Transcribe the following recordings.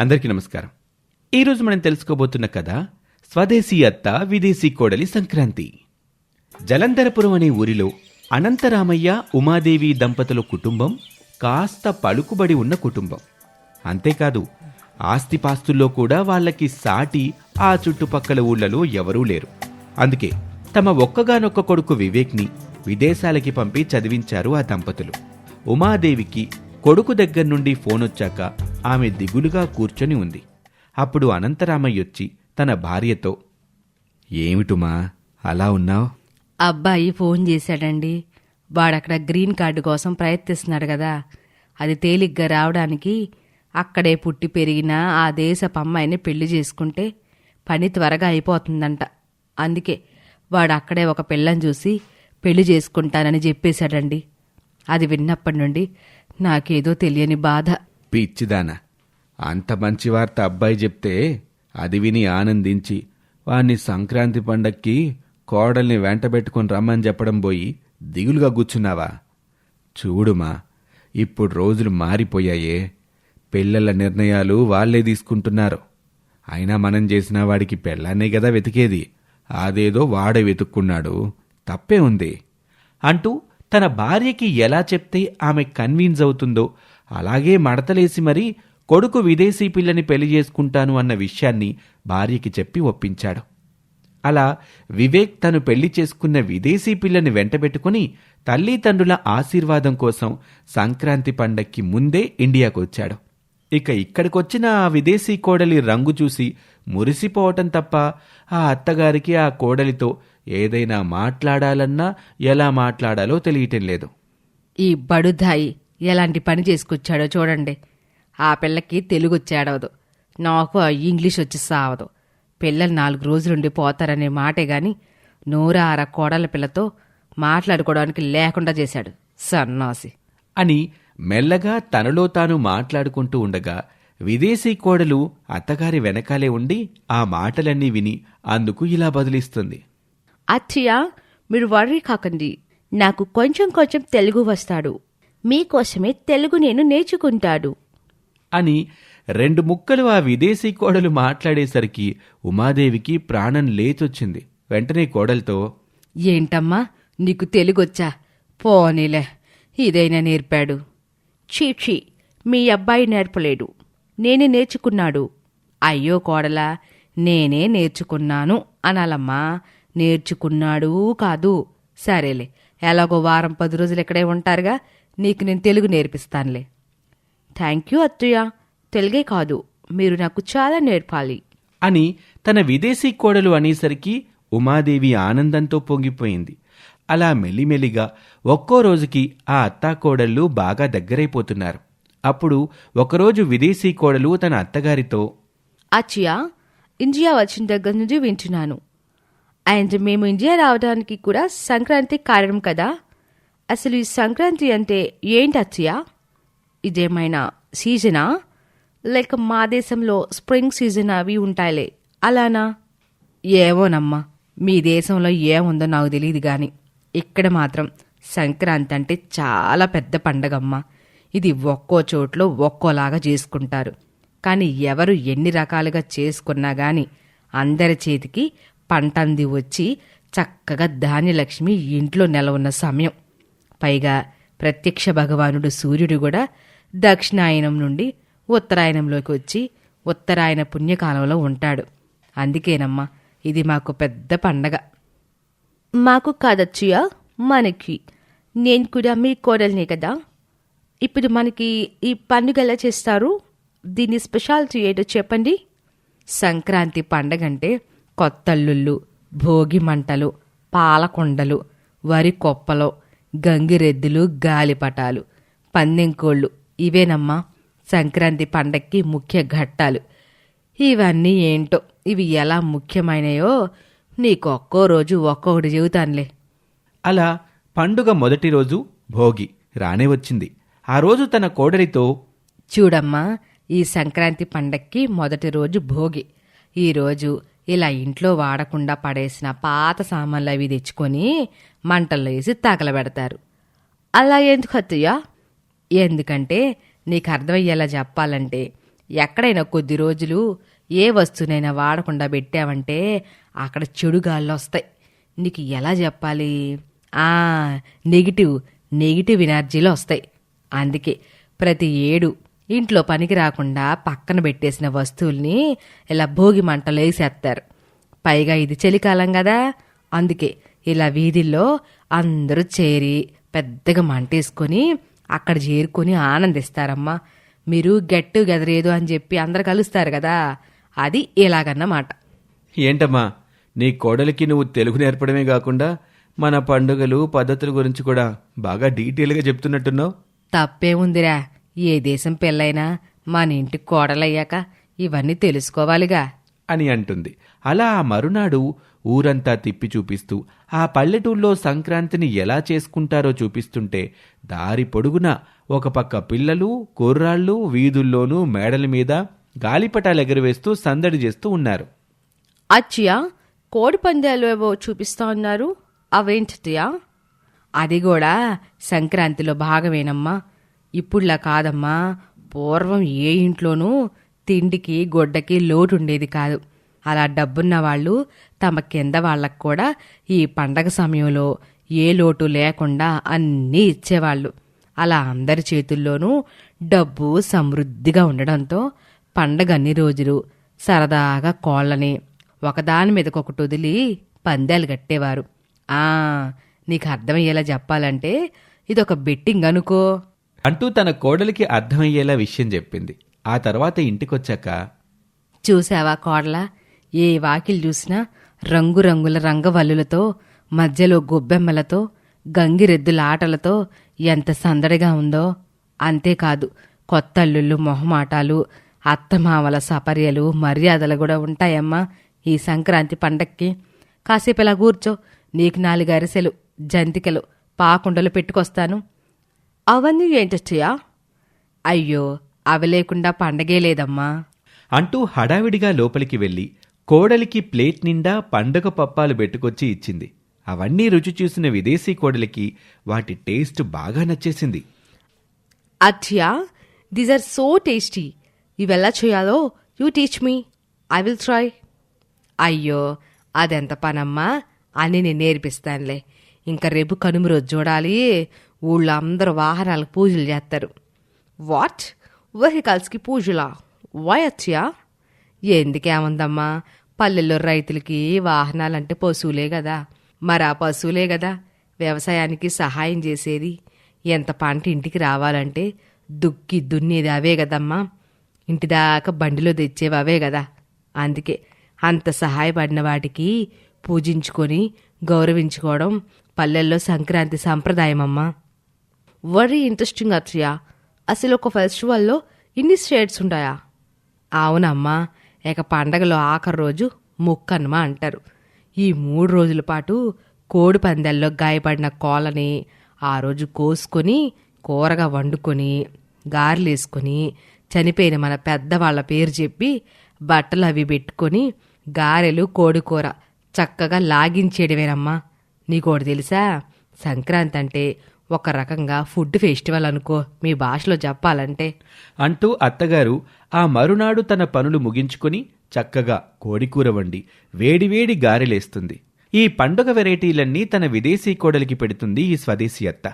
అందరికీ నమస్కారం. ఈరోజు మనం తెలుసుకోబోతున్న కథ స్వదేశీ అత్త విదేశీ కోడలి సంక్రాంతి. జలంధరపురం అనే ఊరిలో అనంతరామయ్య ఉమాదేవి దంపతుల కుటుంబం కాస్త పలుకుబడి ఉన్న కుటుంబం. అంతేకాదు ఆస్తిపాస్తుల్లో కూడా వాళ్ళకి సాటి ఆ చుట్టుపక్కల ఊళ్ళలో ఎవరూ లేరు. అందుకే తమ ఒక్కగానొక్క కొడుకు వివేక్ని విదేశాలకి పంపి చదివించారు ఆ దంపతులు. ఉమాదేవికి కొడుకు దగ్గర నుండి ఫోన్ వచ్చాక ఆమె దిగులుగా కూర్చొని ఉంది. అప్పుడు అనంతరామయ్యొచ్చి తన భార్యతో ఏమిటుమా? అలా ఉన్నావు? అబ్బాయి ఫోన్ చేశాడండి. వాడక్కడ గ్రీన్ కార్డు కోసం ప్రయత్నిస్తున్నాడు కదా. అది తేలిగ్గా రావడానికి అక్కడే పుట్టి పెరిగిన ఆ దేశపు అమ్మాయిని పెళ్ళి చేసుకుంటే పని త్వరగా అయిపోతుందంట. అందుకే వాడు అక్కడే ఒక పిల్లని చూసి పెళ్ళి చేసుకుంటానని చెప్పేశాడండి. అది విన్నప్పటి నుండి నాకేదో తెలియని బాధ. పిచ్చిదానా. అంత మంచి వార్త అబ్బాయి చెప్తే అది విని ఆనందించి వాణ్ణి సంక్రాంతి పండక్కి కోడల్ని వెంటబెట్టుకుని రమ్మని చెప్పడం పోయి దిగులుగా కూర్చున్నావా? చూడుమా ఇప్పుడు రోజులు మారిపోయాయే. పిల్లల నిర్ణయాలు వాళ్ళే తీసుకుంటున్నారు. అయినా మనం చేసిన వాడికి పెళ్ళాన్నే కదా వెతికేది. అదేదో వాడే వెతుక్కున్నాడు. తప్పే ఉంది. అంటూ తన భార్యకి ఎలా చెప్తే ఆమె కన్విన్స్ అవుతుందో అలాగే మడతలేసి మరీ కొడుకు విదేశీ పిల్లని పెళ్ళి చేసుకుంటాను అన్న విషయాన్ని భార్యకి చెప్పి ఒప్పించాడు. అలా వివేక్ తను పెళ్ళి చేసుకున్న విదేశీ పిల్లని వెంటబెట్టుకుని తల్లిదండ్రుల ఆశీర్వాదం కోసం సంక్రాంతి పండక్కి ముందే ఇండియాకు వచ్చాడు ఇక ఇక్కడికొచ్చిన ఆ విదేశీ కోడలి రంగు చూసి మురిసిపోవటం తప్ప ఆ అత్తగారికి ఆ కోడలితో ఏదైనా మాట్లాడాలన్నా ఎలా మాట్లాడాలో తెలియటం లేదు. ఈ బడుదాయి ఎలాంటి పని చేసుకొచ్చాడో చూడండి. ఆ పిల్లకి తెలుగు వచ్చాడవదు నాకు ఇంగ్లీష్ వచ్చి సావదు. పిల్లలు నాలుగు రోజులుండి పోతారనే మాటే గాని నూరార కోడల పిల్లతో మాట్లాడుకోవడానికి లేకుండా చేశాడు. సన్నాసి. అని మెల్లగా తనలో తాను మాట్లాడుకుంటూ ఉండగా విదేశీ కోడలు అత్తగారి వెనకాలే ఉండి ఆ మాటలన్నీ విని అందుకు ఇలా బదిలిస్తుంది. అచ్చయ్య మీరు వర్రీ కాకండి. నాకు కొంచెం కొంచెం తెలుగు వస్తాడు. మీకోసమే తెలుగు నేను నేర్చుకుంటాడు. అని రెండు ముక్కలు ఆ విదేశీ కోడలు మాట్లాడేసరికి ఉమాదేవికి ప్రాణం లేచొచ్చింది. వెంటనే కోడలతో ఏంటమ్మా నీకు తెలుగొచ్చా? పోనీలే ఇదైనా నేర్పాడు. చీచీ మీ అబ్బాయి నేర్పలేడు. నేనే నేర్చుకున్నాడు. అయ్యో కోడలా నేనే నేర్చుకున్నాను అనాలమ్మా. నేర్చుకున్నాడు కాదు. సరేలే ఎలాగో వారం పది రోజులు ఇక్కడే ఉంటారుగా నీకు నేను తెలుగు నేర్పిస్తానులే. థ్యాంక్ యూ అత్తయ్య తెలుగే కాదు మీరు నాకు చాలా నేర్పాలి. అని తన విదేశీ కోడలు అనేసరికి ఉమాదేవి ఆనందంతో పొంగిపోయింది. అలా మెల్లిమెల్లిగా ఒక్కో రోజుకి ఆ అత్తాకోడళ్ళు బాగా దగ్గరైపోతున్నారు. అప్పుడు ఒకరోజు విదేశీ కోడలు తన అత్తగారితో అచ్చయ్య ఇండియా వచ్చిన దగ్గర నుంచి వింటున్నాను. అండ్ మేము ఇండియా రావడానికి కూడా సంక్రాంతి కారణం కదా? అసలు ఈ సంక్రాంతి అంటే ఏంటి అచ్చయ్య? ఇదేమైనా సీజనా? లేక మా దేశంలో స్ప్రింగ్ సీజన్ అవి ఉంటాయిలే. అలానా? ఏమోనమ్మా మీ దేశంలో ఏముందో నాకు తెలియదు కానీ ఇక్కడ మాత్రం సంక్రాంతి అంటే చాలా పెద్ద పండగమ్మా. ఇది ఒక్కో చోట్లో ఒక్కోలాగా చేసుకుంటారు. కానీ ఎవరు ఎన్ని రకాలుగా చేసుకున్నా గాని అందరి చేతికి పంటంది వచ్చి చక్కగా ధాన్యలక్ష్మి ఇంట్లో నెలవున్న సమయం. పైగా ప్రత్యక్ష భగవానుడు సూర్యుడు కూడా దక్షిణాయనం నుండి ఉత్తరాయణంలోకి వచ్చి ఉత్తరాయణ పుణ్యకాలంలో ఉంటాడు. అందుకేనమ్మా ఇది మాకు పెద్ద పండగ. మాకు కాదచ్చయ్య మనకి. నేను కూడా మీ కోడల్ని కదా. ఇప్పుడు మనకి ఈ పండుగ ఎలా చేస్తారు? దీని స్పెషాలిటీ ఏంటో చెప్పండి. సంక్రాంతి పండగంటే కొత్తల్లుళ్ళు భోగి మంటలు పాలకొండలు వరి కొప్పలు గంగిరెద్దులు గాలిపటాలు. పందెంకోళ్ళు ఇవేనమ్మా. సంక్రాంతి పండక్కి ముఖ్య ఘట్టాలు. ఇవన్నీ ఏంటో ఇవి ఎలా ముఖ్యమైనయో నీకొక్కో రోజు ఒక్కొక్కటి చెబుతానులే. అలా పండుగ మొదటి రోజు భోగి రానే వచ్చింది. ఆ రోజు తన కోడలితో చూడమ్మా ఈ సంక్రాంతి పండక్కి మొదటి రోజు భోగి. ఈరోజు ఇలా ఇంట్లో వాడకుండా పడేసిన పాత సామాన్లు అవి తెచ్చుకొని మంటల్లో వేసి తగలబెడతారు అలా ఎందుకు అత్తయ్యా? ఎందుకంటే నీకు అర్థమయ్యేలా చెప్పాలంటే ఎక్కడైనా కొద్ది రోజులు ఏ వస్తువునైనా వాడకుండా పెట్టావంటే అక్కడ చెడు గాళ్ళు వస్తాయి. నీకు ఎలా చెప్పాలి? నెగిటివ్ నెగిటివ్ ఎనర్జీలు వస్తాయి. అందుకే ప్రతి ఏడు ఇంట్లో పనికి రాకుండా పక్కన పెట్టేసిన వస్తువుల్ని ఇలా భోగి మంటలు వేసేస్తారు పైగా ఇది చలికాలం కదా. అందుకే ఇలా వీధుల్లో అందరూ చేరి పెద్దగా మంటేసుకొని అక్కడ చేరుకొని ఆనందిస్తారమ్మా. మీరు గెట్ టుగెదర్ ఏదో అని చెప్పి అందరు కలుస్తారు కదా. అది ఇలాగన్నమాట. ఏంటమ్మా నీ కోడలికి నువ్వు తెలుగు నేర్పడమే కాకుండా మన పండుగలు పద్ధతుల గురించి కూడా బాగా డీటెయిల్గా చెప్తున్నట్టున్నావు? తప్పేముందిరా ఏ దేశం పెళ్ళైనా మన ఇంటి కోడలయ్యాక ఇవన్నీ తెలుసుకోవాలిగా. అని అంటుంది. అలా ఆ మరునాడు ఊరంతా తిప్పి చూపిస్తూ ఆ పల్లెటూళ్ళలో సంక్రాంతిని ఎలా చేసుకుంటారో చూపిస్తుంటే దారి పొడుగున ఒక పక్క పిల్లలు కుర్రాళ్ళు వీధుల్లోనూ మేడల మీద గాలిపటాలు ఎగరవేస్తూ సందడి చేస్తూ ఉన్నారు. అచ్చయ్య కోడి పందాలు ఏవో చూపిస్తా ఉన్నారు అవేంటియా అది కూడా సంక్రాంతిలో భాగమేనమ్మా. ఇప్పుడులా కాదమ్మా పూర్వం ఏ ఇంట్లోనూ తిండికి గొడ్డకి లోటు ఉండేది కాదు. అలా డబ్బున్న వాళ్ళు తమ కింద వాళ్ళకు కూడా ఈ పండగ సమయంలో ఏ లోటు లేకుండా అన్నీ ఇచ్చేవాళ్ళు. అలా అందరి చేతుల్లోనూ డబ్బు సమృద్ధిగా ఉండడంతో పండగ అన్ని రోజులు సరదాగా కోళ్ళని ఒకదాని మీదకొకటి వదిలి పందాలు కట్టేవారు. ఆ నీకు అర్థమయ్యేలా చెప్పాలంటే ఇదొక బెట్టింగ్ అనుకో అంటూ తన కోడలికి అర్థమయ్యేలా విషయం చెప్పింది. ఆ తర్వాత ఇంటికొచ్చాక చూసావా కోడలా? ఏ వాకిలు చూసినా రంగురంగుల రంగవల్లులతో మధ్యలో గొబ్బెమ్మలతో గంగిరెద్దుల ఆటలతో ఎంత సందడిగా ఉందో. అంతేకాదు కొత్త అల్లుళ్ళు మొహమాటాలు అత్తమామల సపర్యలు మర్యాదలు కూడా ఉంటాయమ్మా ఈ సంక్రాంతి పండక్కి. కాసేపు ఇలా కూర్చో నీకు నాలుగు అరిసెలు జంతికలు పాకుండలు పెట్టుకొస్తాను. అవన్నీ ఏంటచ్చయ్యా అయ్యో అవి లేకుండా పండగే లేదమ్మా. అంటూ హడావిడిగా లోపలికి వెళ్ళి కోడలికి ప్లేట్ నిండా పండగ పప్పాలు పెట్టుకొచ్చి ఇచ్చింది. అవన్నీ రుచి చూసిన విదేశీ కోడలికి వాటి టేస్ట్ బాగా నచ్చేసింది. Achayya these are so tasty. ఇవెలా చేయాలో? You teach me. I will try. అయ్యో అదెంత పనమ్మా? అని నేను నేర్పిస్తానులే. ఇంకా రేపు కనుమ రోజు చూడాలి. ఊళ్ళో అందరూ వాహనాలకు పూజలు చేస్తారు. వాట్? వెహికల్స్కి పూజలా? వై అచ్చయ్యా ఎందుకేముందమ్మా? పల్లెల్లో రైతులకి వాహనాలంటే పశువులే కదా మరి ఆ పశువులే కదా వ్యవసాయానికి సహాయం చేసేది. ఎంత పంట ఇంటికి రావాలంటే దుక్కి దున్నేది అవే కదమ్మా ఇంటిదాకా బండిలో తెచ్చేవి అవే కదా అందుకే అంత సహాయపడిన వాటికి పూజించుకొని గౌరవించుకోవడం పల్లెల్లో సంక్రాంతి సంప్రదాయమమ్మా. వెరీ ఇంట్రెస్టింగ్ అత్రియా. అసలు ఒక ఫెస్టివల్లో ఇన్ని స్టేట్స్ ఉంటాయా అవునమ్మా ఇక పండగలో ఆఖరి రోజు ముక్కనుమ అంటారు. ఈ మూడు రోజుల పాటు కోడి పందెల్లో గాయపడిన కోలని ఆ రోజు కోసుకొని కూరగా వండుకొని గారెలేసుకొని చనిపోయిన మన పెద్దవాళ్ళ పేరు చెప్పి బట్టలు అవి పెట్టుకొని గారెలు కోడి కూర చక్కగా లాగించేయడమేనమ్మా. నీకోటి తెలుసా? సంక్రాంతి అంటే ఒక రకంగా ఫుడ్ ఫెస్టివల్ అనుకో మీ భాషలో చెప్పాలంటే. అంటూ అత్తగారు ఆ మరునాడు తన పనులు ముగించుకొని చక్కగా కోడికూర వండి వేడివేడి గారెలేస్తుంది. ఈ పండుగ వెరైటీలన్నీ తన విదేశీ కోడలికి పెడుతుంది ఈ స్వదేశీ అత్త.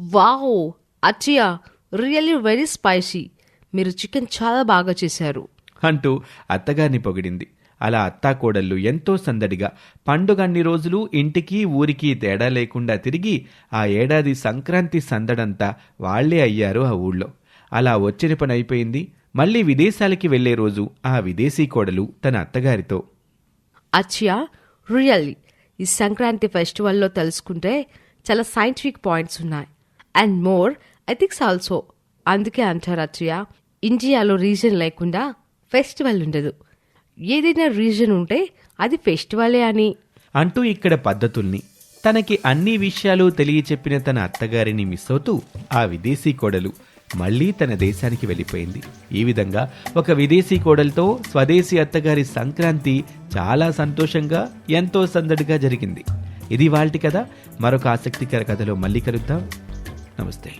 Wow! Achayya really very spicy. మీరు చికెన్ చాలా బాగా చేశారు. అంటూ అత్తగారిని పొగిడింది. అలా అత్తాకోడళ్ళు ఎంతో సందడిగా పండుగన్ని రోజులు ఇంటికి ఊరికి తేడా లేకుండా తిరిగి ఆ ఏడాది సంక్రాంతి సందడంతా వాళ్ళే అయ్యారు ఆ ఊళ్ళో. అలా వచ్చిన పని అయిపోయింది. మళ్ళీ విదేశాలకి వెళ్ళే రోజు ఆ విదేశీ కోడలు తన అత్తగారితో. అచ్చయ్య రియల్లీ ఈ సంక్రాంతి ఫెస్టివల్లో తెలుసుకుంటే చాలా సైంటిఫిక్ పాయింట్స్ ఉన్నాయి. And more ethics also. అందుకే అంటారు అచ్చయ్య ఇండియాలో రీజన్ లేకుండా ఫెస్టివల్ ఉండదు. ఏదైనా రీజన్ ఉంటే అది ఫెస్టివలే అని. అంటూ ఇక్కడ పద్ధతుల్ని తనకి అన్ని విషయాలు తెలియచెప్పిన తన అత్తగారిని మిస్ అవుతూ ఆ విదేశీ కోడలు మళ్ళీ తన దేశానికి వెళ్ళిపోయింది. ఈ విధంగా ఒక విదేశీ కోడలతో స్వదేశీ అత్తగారి సంక్రాంతి చాలా సంతోషంగా ఎంతో సందడిగా జరిగింది. ఇది వాళ్ళటి కదా మరొక ఆసక్తికర కథలో మళ్ళీ కలుద్దాం. నమస్తే.